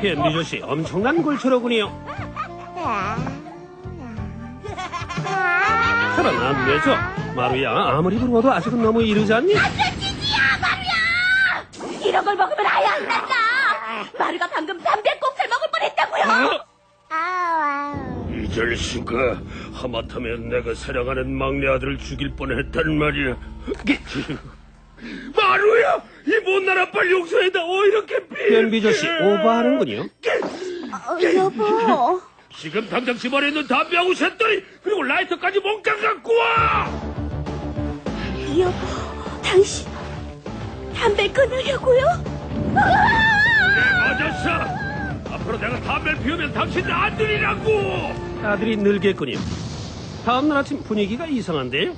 변비조 씨 엄청난 골초로군요. 저런 안 되죠. 마루야 아무리 부러워도 아직은 너무 이르지 않니? 이런 걸 먹으면 아예 안 난다. 마루가 방금 담배 꽁살 먹을 뻔했다고요. 이 자식아, 하마터면 내가 사랑하는 막내 아들을 죽일 뻔했단 말이야. 마루야, 이 못난 아빠를 용서해다. 오 이렇게 삐. 변비조 씨 오버하는군요. 여보. 지금 당장 집안에 있는 담배하고 쇳더니 그리고 라이터까지 몽땅 갖고 와. 여보, 당신 담배 끊으려고요? 네, 맞았어. 앞으로 내가 담배를 피우면 당신은 안 들이라고. 아들이 늘겠군요. 다음날 아침 분위기가 이상한데요.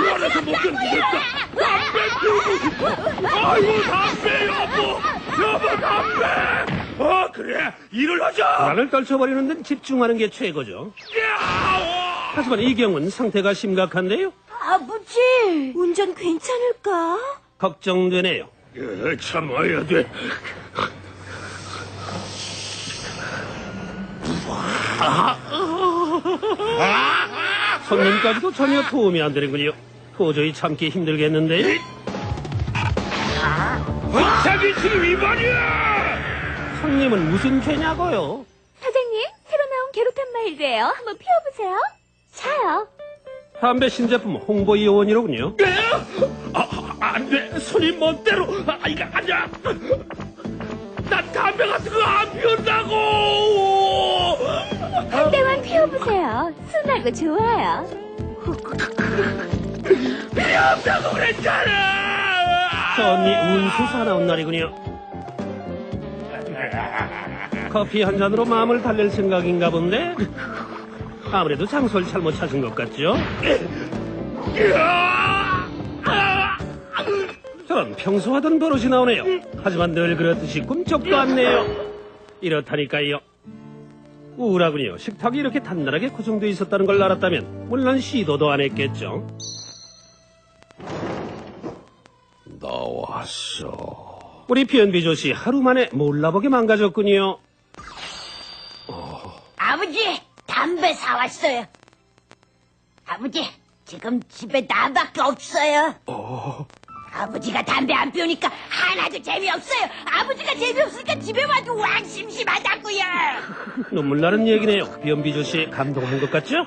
미안해서 못 견디겠다. 담배 피우고 싶어. 아이고 담배 여보, 여보 담배. 아 그래, 일을 하자. 불안을 떨쳐버리는 데는 집중하는 게 최고죠. 야! 하지만 이경은 상태가 심각한데요. 아버지, 운전 괜찮을까? 걱정되네요. 예, 참아야 돼. 손님까지도 전혀 도움이 안 되는군요. 도저히 참기 힘들겠는데요. 자기 지 위반이야. 손님은 무슨 죄냐고요? 사장님, 새로 나온 게로탄 마일드예요. 한번 피워보세요. 차요. 담배 신제품 홍보 요원이로군요. 네? 아, 안 돼. 손이 멋대로. 아, 이거 아니야. 난 담배 같은 거 안 피운다고. 피워보세요. 순하고 좋아요. 필요 없다고 그랬잖아. 저 언니 운수 사나운 날이군요. 커피 한 잔으로 마음을 달랠 생각인가 본데? 아무래도 장소를 잘못 찾은 것 같죠? 저런 평소 하던 버릇이 나오네요. 하지만 늘 그렇듯이 꿈쩍도 않네요. 이렇다니까요. 우울하군요. 식탁이 이렇게 단단하게 고정돼 있었다는 걸 알았다면 물론 시도도 안 했겠죠. 나왔어. 우리 변비조 씨 하루 만에 몰라보게 망가졌군요. 아버지, 담배 사왔어요. 아버지, 지금 집에 나밖에 없어요. 아버지가 담배 안 피우니까 하나도 재미없어요. 아버지가 재미없으니까 집에 와도 왕 심심하다고요. 눈물 나는 얘기네요. 변비조 씨 감동한 것 같죠?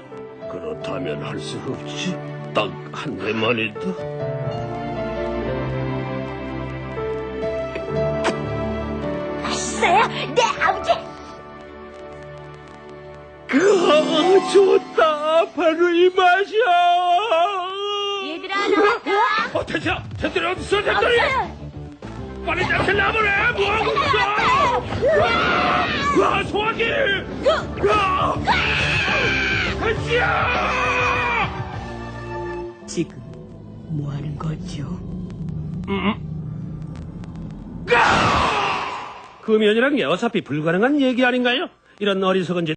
그렇다면 할 수 없지. 딱 한 대만 있다. 맛있어요? 네, 아버지. 그 좋다. 바로 이 맛이야. 얘들아, 나왔다. 어, 대체, 대체 어딨어, 대체? 없어요. 빨리 냄새 나버려! 뭐하고 있어! 와, 소화기! 와! 가시야! 지금 뭐 하는 거죠? 금연이란 게 어차피 불가능한 얘기 아닌가요? 이런 어리석은 짓